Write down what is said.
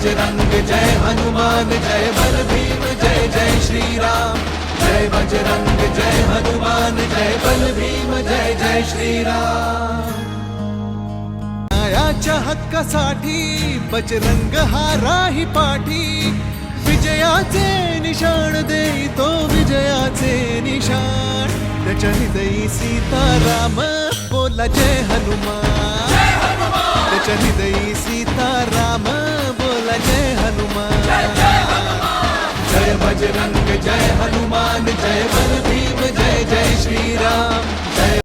बजरंग जय हनुमान जय बल भीम जय जय श्रीराम। जय बजरंग जय हनुमान जय बल भीम जय जय श्रीराम। न्यायाच्या हक्कासाठी बजरंग हा राही पाठी विजयाचे निशाण देई तो विजयाचे निशाण. त्याच्या हृदयी सीताराम बोला जय हनुमान. त्याच्या हृदयी सीताराम हनुमान